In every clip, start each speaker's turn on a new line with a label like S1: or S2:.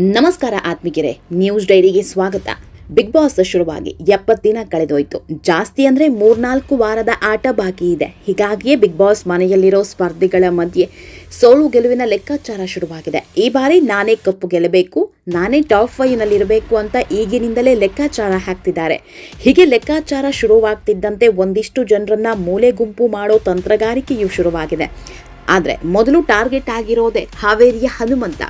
S1: ನಮಸ್ಕಾರ ಆತ್ಮಿಗೆರೆ ನ್ಯೂಸ್ ಡೈರಿಗೆ ಸ್ವಾಗತ. ಬಿಗ್ ಬಾಸ್ ಶುರುವಾಗಿ ಎಪ್ಪತ್ತು ದಿನ ಕಳೆದೋಯ್ತು. ಜಾಸ್ತಿ ಅಂದರೆ ಮೂರ್ನಾಲ್ಕು ವಾರದ ಆಟ ಬಾಕಿ ಇದೆ. ಹೀಗಾಗಿಯೇ ಬಿಗ್ ಬಾಸ್ ಮನೆಯಲ್ಲಿರೋ ಸ್ಪರ್ಧಿಗಳ ಮಧ್ಯೆ ಸೋಲು ಗೆಲುವಿನ ಲೆಕ್ಕಾಚಾರ ಶುರುವಾಗಿದೆ. ಈ ಬಾರಿ ನಾನೇ ಕಪ್ಪು ಗೆಲ್ಲಬೇಕು, ನಾನೇ ಟಾಪ್ ಫೈವ್ನಲ್ಲಿರಬೇಕು ಅಂತ ಈಗಿನಿಂದಲೇ ಲೆಕ್ಕಾಚಾರ ಹಾಕ್ತಿದ್ದಾರೆ. ಹೀಗೆ ಲೆಕ್ಕಾಚಾರ ಶುರುವಾಗ್ತಿದ್ದಂತೆ ಒಂದಿಷ್ಟು ಜನರನ್ನ ಮೂಲೆ ಗುಂಪು ಮಾಡೋ ತಂತ್ರಗಾರಿಕೆಯೂ ಶುರುವಾಗಿದೆ. ಆದರೆ ಮೊದಲು ಟಾರ್ಗೆಟ್ ಆಗಿರೋದೇ ಹಾವೇರಿಯ ಹನುಮಂತ.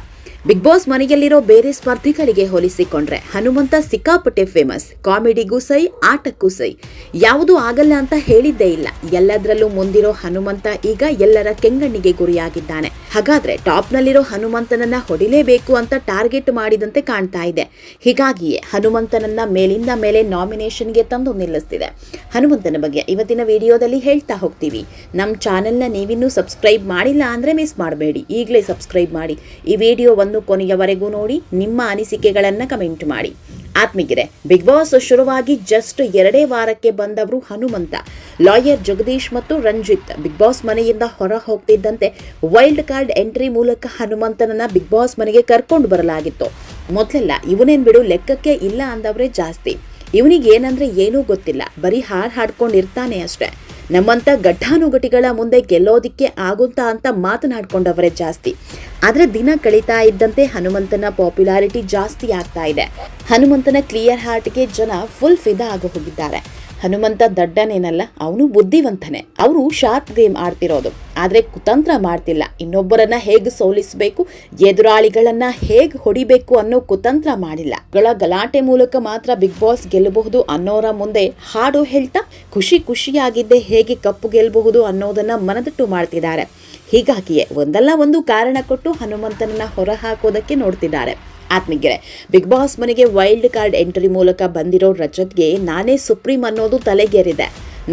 S1: ಬಿಗ್ ಬಾಸ್ ಮನೆಯಲ್ಲಿರೋ ಬೇರೆ ಸ್ಪರ್ಧಿಗಳಿಗೆ ಹೋಲಿಸಿಕೊಂಡ್ರೆ ಹನುಮಂತ ಸಿಕ್ಕಾಪಟ್ಟೆ ಫೇಮಸ್ ಕಾಮಿಡಿಗೂ ಸೈ, ಆಟಕ್ಕೂ ಸೈ. ಯಾವುದೂ ಆಗಲ್ಲ ಅಂತ ಹೇಳಿದ್ದೇ ಇಲ್ಲ. ಎಲ್ಲದರಲ್ಲೂ ಮುಂದಿರೋ ಹನುಮಂತ ಈಗ ಎಲ್ಲರ ಕೆಂಗಣ್ಣಿಗೆ ಗುರಿಯಾಗಿದ್ದಾನೆ. ಹಾಗಾದ್ರೆ ಟಾಪ್ನಲ್ಲಿರೋ ಹನುಮಂತನನ್ನ ಹೊಡಿಲೇಬೇಕು ಅಂತ ಟಾರ್ಗೆಟ್ ಮಾಡಿದಂತೆ ಕಾಣ್ತಾ ಇದೆ. ಹೀಗಾಗಿಯೇ ಹನುಮಂತನನ್ನ ಮೇಲಿಂದ ಮೇಲೆ ನಾಮಿನೇಷನ್ಗೆ ತಂದು ನಿಲ್ಲಿಸ್ತಿದೆ. ಹನುಮಂತನ ಬಗ್ಗೆ ಇವತ್ತಿನ ವಿಡಿಯೋದಲ್ಲಿ ಹೇಳ್ತಾ ಹೋಗ್ತೀವಿ. ನಮ್ಮ ಚಾನೆಲ್ನ ನೀವಿನ್ನೂ ಸಬ್ಸ್ಕ್ರೈಬ್ ಮಾಡಿಲ್ಲ ಅಂದರೆ ಮಿಸ್ ಮಾಡಬೇಡಿ. ಈಗಲೇ ಸಬ್ಸ್ಕ್ರೈಬ್ ಮಾಡಿ. ಈ ವಿಡಿಯೋವನ್ನು ಕೊನೆಯವರೆಗೂ ನೋಡಿ, ನಿಮ್ಮ ಅನಿಸಿಕೆಗಳನ್ನು ಕಮೆಂಟ್ ಮಾಡಿ. ಆತ್ಮಿಗಿದೆ ಬಿಗ್ ಬಾಸ್ ಶುರುವಾಗಿ ಜಸ್ಟ್ ಎರಡೇ ವಾರಕ್ಕೆ ಬಂದವರು ಹನುಮಂತ. ಲಾಯರ್ ಜಗದೀಶ್ ಮತ್ತು ರಂಜಿತ್. ಬಿಗ್ ಬಾಸ್ ಮನೆಯಿಂದ ಹೊರ ಹೋಗ್ತಿದ್ದಂತೆ ವೈಲ್ಡ್ ಕಾರ್ಡ್ ಎಂಟ್ರಿ ಮೂಲಕ ಹನುಮಂತನನ್ನ ಬಿಗ್ ಬಾಸ್ ಮನೆಗೆ ಕರ್ಕೊಂಡು ಬರಲಾಗಿತ್ತು. ಮೊದಲೆಲ್ಲ, ಇವನೇನ್ ಬಿಡು, ಲೆಕ್ಕಕ್ಕೆ ಇಲ್ಲ ಅಂದವರೇ ಜಾಸ್ತಿ. ಇವನಿಗೆ ಏನಂದ್ರೆ ಏನೂ ಗೊತ್ತಿಲ್ಲ. ಬರೀ ಹಾಡು ಹಾಡ್ಕೊಂಡಿರ್ತಾನೆ ಅಷ್ಟೇ. ನಮ್ಮಂತ ಘಟ್ಟಾನುಘಟಿಗಳ ಮುಂದೆ ಗೆಲ್ಲೋದಿಕ್ಕೆ ಆಗುತ್ತಾ ಅಂತ ಮಾತನಾಡ್ಕೊಂಡವರೇ ಜಾಸ್ತಿ. ಆದ್ರೆ ದಿನ ಕಳೀತಾ ಇದ್ದಂತೆ ಹನುಮಂತನ ಪಾಪ್ಯುಲಾರಿಟಿ ಜಾಸ್ತಿ ಆಗ್ತಾ ಇದೆ. ಹನುಮಂತನ ಕ್ಲಿಯರ್ ಹಾರ್ಟ್ಗೆ ಜನ ಫುಲ್ ಫಿದಾ ಆಗಿ ಹೋಗಿದ್ದಾರೆ ಹನುಮಂತ ದಡ್ಡನೇನಲ್ಲ, ಅವನು ಬುದ್ಧಿವಂತನೇ. ಅವರು ಶಾರ್ಪ್ ಗೇಮ್ ಆಡ್ತಿರೋದು. ಆದರೆ ಕುತಂತ್ರ ಮಾಡ್ತಿಲ್ಲ. ಇನ್ನೊಬ್ಬರನ್ನ ಹೇಗೆ ಸೋಲಿಸಬೇಕು, ಎದುರಾಳಿಗಳನ್ನ ಹೇಗೆ ಹೊಡಿಬೇಕು ಅನ್ನೋ ಕುತಂತ್ರ ಮಾಡಿಲ್ಲ. ಗಳ ಗಲಾಟೆ ಮೂಲಕ ಮಾತ್ರ ಬಿಗ್ ಬಾಸ್ ಗೆಲ್ಲಬಹುದು ಅನ್ನೋರ ಮುಂದೆ ಹಾಡು ಹೇಳ್ತಾ, ಖುಷಿ ಖುಷಿಯಾಗಿದ್ದೆ ಹೇಗೆ ಕಪ್ಪು ಗೆಲ್ಲಬಹುದು ಅನ್ನೋದನ್ನ ಮನದಟ್ಟು ಮಾಡ್ತಿದ್ದಾರೆ. ಹೀಗಾಗಿಯೇ ಒಂದಲ್ಲ ಒಂದು ಕಾರಣ ಕೊಟ್ಟು ಹನುಮಂತನನ್ನ ಹೊರ ಹಾಕೋದಕ್ಕೆ ನೋಡ್ತಿದ್ದಾರೆ. ಆತ್ಮಿಗೆ ಬಿಗ್ ಬಾಸ್ ಮನೆಗೆ ವೈಲ್ಡ್ ಕಾರ್ಡ್ ಎಂಟ್ರಿ ಮೂಲಕ ಬಂದಿರೋ ರಜತ್ಗೆ ನಾನೇ ಸುಪ್ರೀಂ ಅನ್ನೋದು ತಲೆಗೇರಿದೆ.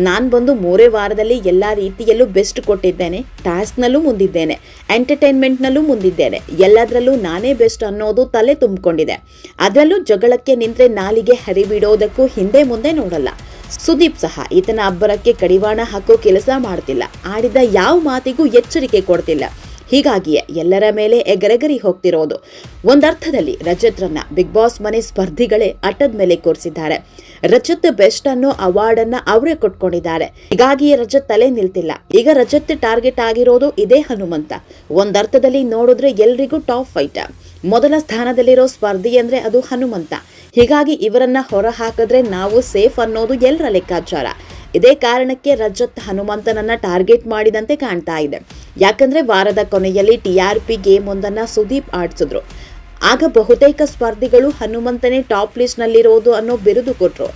S1: ನಾನು ಬಂದು ಮೂರೇ ವಾರದಲ್ಲಿ ಎಲ್ಲ ರೀತಿಯಲ್ಲೂ ಬೆಸ್ಟ್ ಕೊಟ್ಟಿದ್ದೇನೆ ಟಾಸ್ಕ್ನಲ್ಲೂ ಮುಂದಿದ್ದೇನೆ ಎಂಟರ್ಟೈನ್ಮೆಂಟ್ನಲ್ಲೂ ಮುಂದಿದ್ದೇನೆ, ಎಲ್ಲದರಲ್ಲೂ ನಾನೇ ಬೆಸ್ಟ್ ಅನ್ನೋದು ತಲೆ ತುಂಬಿಕೊಂಡಿದೆ. ಅದರಲ್ಲೂ ಜಗಳಕ್ಕೆ ನಿಂತರೆ ನಾಲಿಗೆ ಹರಿಬಿಡೋದಕ್ಕೂ ಹಿಂದೆ ಮುಂದೆ ನೋಡಲ್ಲ. ಸುದೀಪ್ ಸಹ ಈತನ ಅಬ್ಬರಕ್ಕೆ ಕಡಿವಾಣ ಹಾಕೋ ಕೆಲಸ ಮಾಡ್ತಿಲ್ಲ. ಆಡಿದ ಯಾವ ಮಾತಿಗೂ ಎಚ್ಚರಿಕೆ ಕೊಡ್ತಿಲ್ಲ. ಹೀಗಾಗಿಯೇ ಎಲ್ಲರ ಮೇಲೆ ಎಗರೆಗರಿ ಹೋಗ್ತಿರೋದು. ಒಂದರ್ಥದಲ್ಲಿ ರಜತ್ರನ್ನ ಬಿಗ್ ಬಾಸ್ ಮನೆ ಸ್ಪರ್ಧಿಗಳೇ ಅಟ್ಟದ ಮೇಲೆ ಕೂರಿಸಿದ್ದಾರೆ. ರಜತ್ ಬೆಸ್ಟ್ ಅನ್ನೋ ಅವಾರ್ಡ್ ಅನ್ನ ಅವರೇ ಕೊಟ್ಕೊಂಡಿದ್ದಾರೆ. ಹೀಗಾಗಿಯೇ ರಜತ್ ತಲೆ ನಿಲ್ತಿಲ್ಲ. ಈಗ ರಜತ್ ಟಾರ್ಗೆಟ್ ಆಗಿರೋದು ಇದೇ ಹನುಮಂತ. ಒಂದರ್ಥದಲ್ಲಿ ನೋಡಿದ್ರೆ ಎಲ್ರಿಗೂ ಟಾಪ್ ಫೈಟ್. ಮೊದಲ ಸ್ಥಾನದಲ್ಲಿರೋ ಸ್ಪರ್ಧಿ ಅಂದ್ರೆ ಅದು ಹನುಮಂತ. ಹೀಗಾಗಿ ಇವರನ್ನ ಹೊರ ಹಾಕಿದ್ರೆ ನಾವು ಸೇಫ್ ಅನ್ನೋದು ಎಲ್ಲರ ಲೆಕ್ಕಾಚಾರ. ಇದೇ ಕಾರಣಕ್ಕೆ ರಜತ್ ಹನುಮಂತನನ್ನ ಟಾರ್ಗೆಟ್ ಮಾಡಿದಂತೆ ಕಾಣ್ತಾ ಇದೆ. ಯಾಕಂದ್ರೆ ವಾರದ ಕೊನೆಯಲ್ಲಿ ಟಿ ಆರ್ ಪಿ ಗೇಮ್ ಒಂದನ್ನ ಸುದೀಪ್ ಆಡಿಸಿದ್ರು. ಆಗ ಬಹುತೇಕ ಸ್ಪರ್ಧಿಗಳು ಹನುಮಂತನೇ ಟಾಪ್ ಲಿಸ್ಟ್ನಲ್ಲಿರೋದು ಅನ್ನೋ ಬಿರುದು ಕೊಟ್ರು.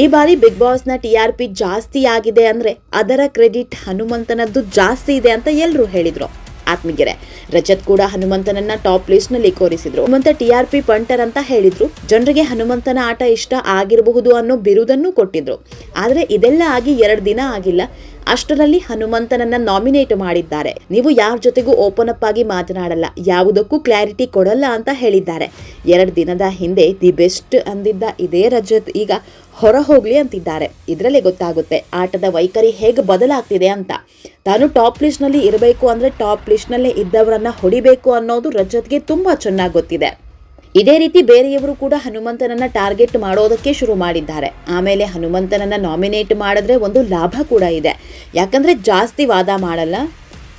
S1: ಈ ಬಾರಿ ಬಿಗ್ ಬಾಸ್ನ ಟಿ ಆರ್ ಪಿ ಜಾಸ್ತಿ ಆಗಿದೆ ಅಂದ್ರೆ ಅದರ ಕ್ರೆಡಿಟ್ ಹನುಮಂತನದ್ದು ಜಾಸ್ತಿ ಇದೆ ಅಂತ ಎಲ್ಲರೂ ಹೇಳಿದ್ರು. ಆತ್ಮಗೆರೆ ರಜತ್ ಕೂಡ ಹನುಮಂತನನ್ನ ಟಾಪ್ ಲಿಸ್ಟ್ನಲ್ಲಿ ಕೋರಿಸಿದ್ರು. Hanumantha T R P punter ಅಂತ ಹೇಳಿದ್ರು. ಜನರಿಗೆ ಹನುಮಂತನ ಆಟ ಇಷ್ಟ ಆಗಿರಬಹುದು ಅನ್ನೋ ಬಿರುದನ್ನು ಕೊಟ್ಟಿದ್ರು. ಆದರೆ ಇದೆಲ್ಲ ಆಗಿ ಎರಡು ದಿನ ಆಗಿಲ್ಲ. ಅಷ್ಟರಲ್ಲಿ ಹನುಮಂತನನ್ನ ನಾಮಿನೇಟ್ ಮಾಡಿದ್ದಾರೆ. ನೀವು ಯಾರ ಜೊತೆಗೂ ಓಪನ್ ಅಪ್ ಆಗಿ ಮಾತನಾಡಲ್ಲ. ಯಾವುದಕ್ಕೂ ಕ್ಲಾರಿಟಿ ಕೊಡಲ್ಲ ಅಂತ ಹೇಳಿದ್ದಾರೆ. ಎರಡು ದಿನದ ಹಿಂದೆ ದಿ ಬೆಸ್ಟ್ ಅಂದಿದ್ದ ಇದೇ ರಜತ್ ಈಗ ಹೊರ ಹೋಗ್ಲಿ ಅಂತಿದ್ದಾರೆ. ಇದರಲ್ಲೇ ಗೊತ್ತಾಗುತ್ತೆ ಆಟದ ವೈಖರಿ ಹೇಗೆ ಬದಲಾಗ್ತಿದೆ ಅಂತ. ತಾನು ಟಾಪ್ ಲಿಸ್ಟ್ನಲ್ಲಿ ಇರಬೇಕು ಅಂದರೆ ಟಾಪ್ ಲಿಸ್ಟ್ನಲ್ಲೇ ಇದ್ದವರನ್ನ ಹೊಡಿಬೇಕು ಅನ್ನೋದು ರಜತ್ಗೆ ತುಂಬ ಚೆನ್ನಾಗಿ ಗೊತ್ತಿದೆ. ಇದೇ ರೀತಿ ಬೇರೆಯವರು ಕೂಡ ಹನುಮಂತನನ್ನ ಟಾರ್ಗೆಟ್ ಮಾಡೋದಕ್ಕೆ ಶುರು ಮಾಡಿದ್ದಾರೆ. ಆಮೇಲೆ ಹನುಮಂತನನ್ನ ನಾಮಿನೇಟ್ ಮಾಡಿದ್ರೆ ಒಂದು ಲಾಭ ಕೂಡ ಇದೆ. ಯಾಕಂದ್ರೆ ಜಾಸ್ತಿ ವಾದ ಮಾಡಲ್ಲ.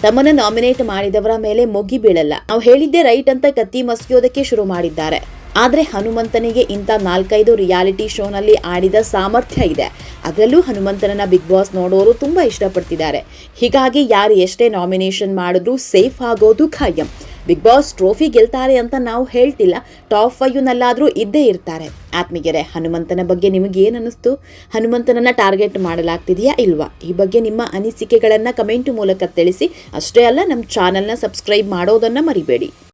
S1: ತಮ್ಮನ್ನ ನಾಮಿನೇಟ್ ಮಾಡಿದವರ ಮೇಲೆ ಮೊಗ್ಗಿ ಬೀಳಲ್ಲ. ನಾವು ಹೇಳಿದ್ದೆ ರೈಟ್ ಅಂತ ಕತ್ತಿ ಮಸ್ಕಿಯೋದಕ್ಕೆ ಶುರು ಮಾಡಿದ್ದಾರೆ. ಆದರೆ ಹನುಮಂತನಿಗೆ ಇಂಥ ನಾಲ್ಕೈದು ರಿಯಾಲಿಟಿ ಶೋನಲ್ಲಿ ಆಡಿದ ಸಾಮರ್ಥ್ಯ ಇದೆ. ಅದರಲ್ಲೂ ಹನುಮಂತನನ್ನ ಬಿಗ್ ಬಾಸ್ ನೋಡೋರು ತುಂಬ ಇಷ್ಟಪಡ್ತಿದ್ದಾರೆ. ಹೀಗಾಗಿ ಯಾರು ಎಷ್ಟೇ ನಾಮಿನೇಷನ್ ಮಾಡಿದ್ರೂ ಸೇಫ್ ಆಗೋದು ಖಾಯಂ. ಬಿಗ್ ಬಾಸ್ ಟ್ರೋಫಿ ಗೆಲ್ತಾರೆ ಅಂತ ನಾವು ಹೇಳ್ತಿಲ್ಲ. ಟಾಪ್ ಫೈವ್ನಲ್ಲಾದರೂ ಇದ್ದೇ ಇರ್ತಾರೆ. ಆತ್ಮೀಗೆರೆ ಹನುಮಂತನ ಬಗ್ಗೆ ನಿಮಗೆ ಏನು ಅನ್ನಿಸ್ತು ಹನುಮಂತನನ್ನ ಟಾರ್ಗೆಟ್ ಮಾಡಲಾಗ್ತಿದೆಯಾ ಇಲ್ವಾ? ಈ ಬಗ್ಗೆ ನಿಮ್ಮ ಅನಿಸಿಕೆಗಳನ್ನು ಕಮೆಂಟ್ ಮೂಲಕ ತಿಳಿಸಿ. ಅಷ್ಟೇ ಅಲ್ಲ, ನಮ್ಮ ಚಾನಲ್ನ ಸಬ್ಸ್ಕ್ರೈಬ್ ಮಾಡೋದನ್ನು ಮರಿಬೇಡಿ.